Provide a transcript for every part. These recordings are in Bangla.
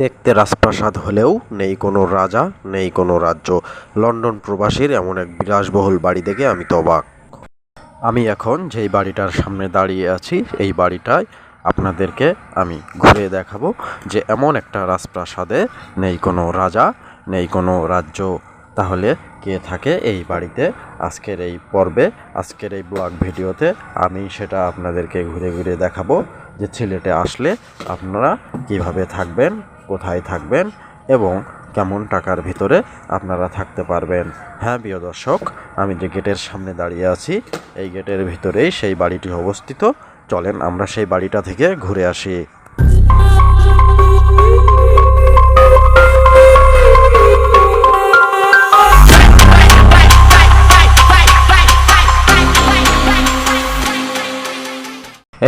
দেখতে রাজপ্রাসাদ হলেও নেই কোনো রাজা, নেই কোনো রাজ্য। লন্ডন প্রবাসীর এমন এক বিলাসবহুল বাড়ি দেখে আমি তবাক আমি এখন যেই বাড়িটার সামনে দাঁড়িয়ে আছি, এই বাড়িটায় আপনাদেরকে আমি ঘুরে দেখাবো যে এমন একটা রাজপ্রাসাদে নেই কোনো রাজা, নেই কোনো রাজ্য। তাহলে কে থাকে এই বাড়িতে? আজকের এই পর্বে, আজকের এই ব্লগ ভিডিওতে আমি সেটা আপনাদেরকে ঘুরে ঘুরে দেখাবো যে সিলেটে আসলে আপনারা কীভাবে থাকবেন কোথায় থাকবেন এবং কেমন টাকার ভিতরে আপনারা থাকতে পারবেন। হ্যাঁ প্রিয় দর্শক, আমি যে গেটের সামনে দাঁড়িয়ে আছি, এই গেটের ভিতরেই সেই বাড়িটি অবস্থিত। চলেন আমরা সেই বাড়িটা থেকে ঘুরে আসি।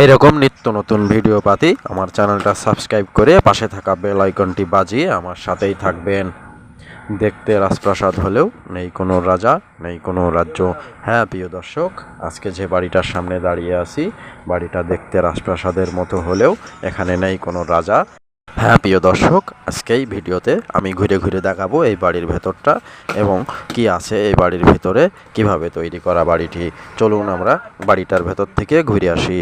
এইরকম নিত্য নতুন ভিডিও পাতি, আমার চ্যানেলটা সাবস্ক্রাইব করে পাশে থাকা বেল আইকনটি বাজিয়ে আমার সাথেই থাকবেন। দেখতে রাজপ্রাসাদ হলেও নেই কোনো রাজা, নেই কোনো রাজ্য। হ্যাঁ প্রিয় দর্শক, আজকে যে বাড়িটার সামনে দাঁড়িয়ে আছি, বাড়িটা দেখতে রাজপ্রাসাদের মতো হলেও এখানে নেই কোনো রাজা। হ্যাঁ প্রিয় দর্শক আজকে এই ভিডিওতে আমি ঘুরে ঘুরে দেখাবো এই বাড়ির ভেতরটা এবং কি আছে এই বাড়ির ভেতরে, কীভাবে তৈরি করা বাড়িটি। চলুন আমরা বাড়িটার ভেতর থেকে ঘুরে আসি।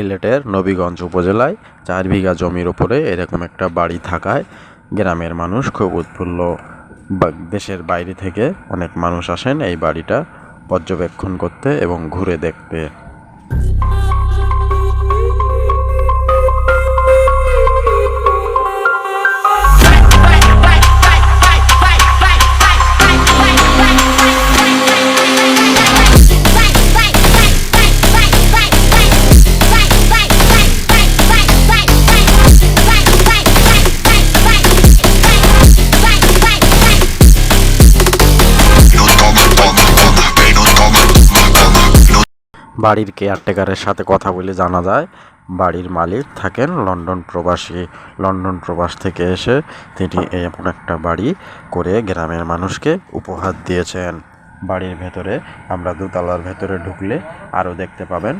সিলেটের নবীগঞ্জ উপজেলায় চার বিঘা জমির ওপরে এরকম একটা বাড়ি থাকায় গ্রামের মানুষ খুব উৎফুল্ল। দেশের বাইরে থেকে অনেক মানুষ আসেন এই বাড়িটা পর্যবেক্ষণ করতে এবং ঘুরে দেখতে। বাড়ির কেয়ারটেকারের সাথে কথা বলে জানা যায়, বাড়ির মালিক থাকেন লন্ডন প্রবাসী। লন্ডন প্রবাস থেকে এসে তিনি এমন একটা বাড়ি করে গ্রামের মানুষকে উপহার দিয়েছেন। বাড়ির ভেতরে আমরা দোতলার ভেতরে ঢুকলে আরও দেখতে পাবেন,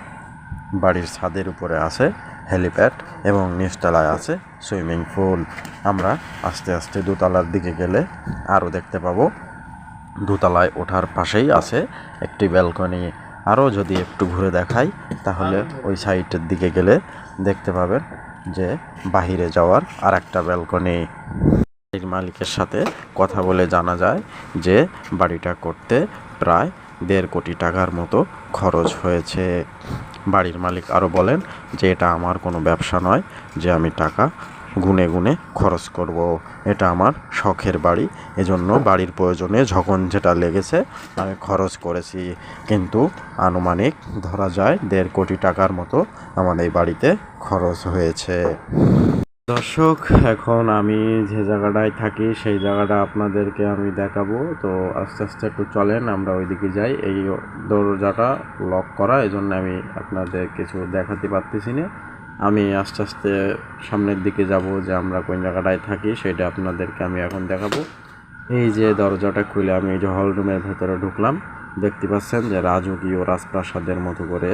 বাড়ির ছাদের উপরে আছে হেলিপ্যাড এবং নিচতলায় আছে সুইমিং পুল। আমরা আস্তে আস্তে দোতলার দিকে গেলে আরও দেখতে পাবো, দোতলায় ওঠার পাশেই আছে একটি ব্যালকনি। আরও যদি একটু ঘুরে দেখাই, তাহলে ওই সাইডের দিকে গেলে দেখতে পাবেন যে বাহিরে যাওয়ার আর একটা ব্যালকনি। বাড়ির মালিকের সাথে কথা বলে জানা যায় যে বাড়িটা করতে প্রায় দেড় কোটি টাকার মতো খরচ হয়েছে। বাড়ির মালিক আরও বলেন যে, এটা আমার কোনো ব্যবসা নয় যে আমি টাকা গুনে গুনে খরচ করব। এটা আমার শখের বাড়ি। এজন্য বাড়ির প্রয়োজনে যখন যেটা লেগেছে, আমি খরচ করেছি। কিন্তু আনুমানিক ধরা যায় দেড় কোটি টাকার মতো আমার এই বাড়িতে খরচ হয়েছে। দর্শক, এখন আমি যে জায়গাটায় থাকি, সেই জায়গাটা আপনাদেরকে আমি দেখাবো। তো আস্তে আস্তে একটু চলেন, আমরা ওইদিকে যাই। এই দরজাটা লক করা এই জন্য আমি আপনাদের কিছু দেখাতে পারতেছি না। আমি আস্তে আস্তে সামনের দিকে যাব যে আমরা কোন জায়গাটায় থাকি, সেটা আপনাদেরকে আমি এখন দেখাবো। এই যে দরজাটা খুলে আমি এই যে হল রুমের ভেতরে ঢুকলাম, দেখতে পাচ্ছেন যে রাজকীয় রাজপ্রাসাদের মতো করে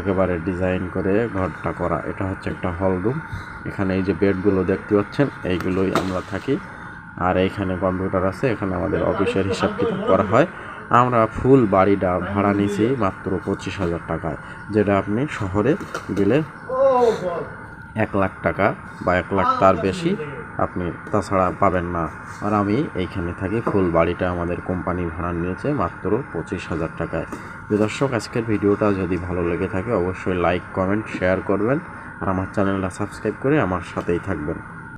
একেবারে ডিজাইন করে ঘরটা করা। এটা হচ্ছে একটা হল রুম। এখানে এই যে বেডগুলো দেখতে পাচ্ছেন, এইগুলোই আমরা থাকি। আর এইখানে কম্পিউটার আছে, এখানে আমাদের অফিসের হিসাব কিতাব করা হয়। আমরা ফুল বাড়িটা ভাড়া নিয়েছি মাত্র পঁচিশ হাজার টাকায়, যেটা আপনি শহরে গেলে এক লাখ টাকা বা এক লাখ তার বেশি আপনি তাছাড়া পাবেন না। আর আমি এইখানে থাকি, ফুল বাড়িটা আমাদের কোম্পানি ভাড়া নিয়েছে মাত্র পঁচিশ হাজার টাকায়। দর্শক, আজকের ভিডিওটা যদি ভালো লেগে থাকে, অবশ্যই লাইক কমেন্ট শেয়ার করবেন। আর আমার চ্যানেলটা সাবস্ক্রাইব করে আমার সাথেই থাকবেন।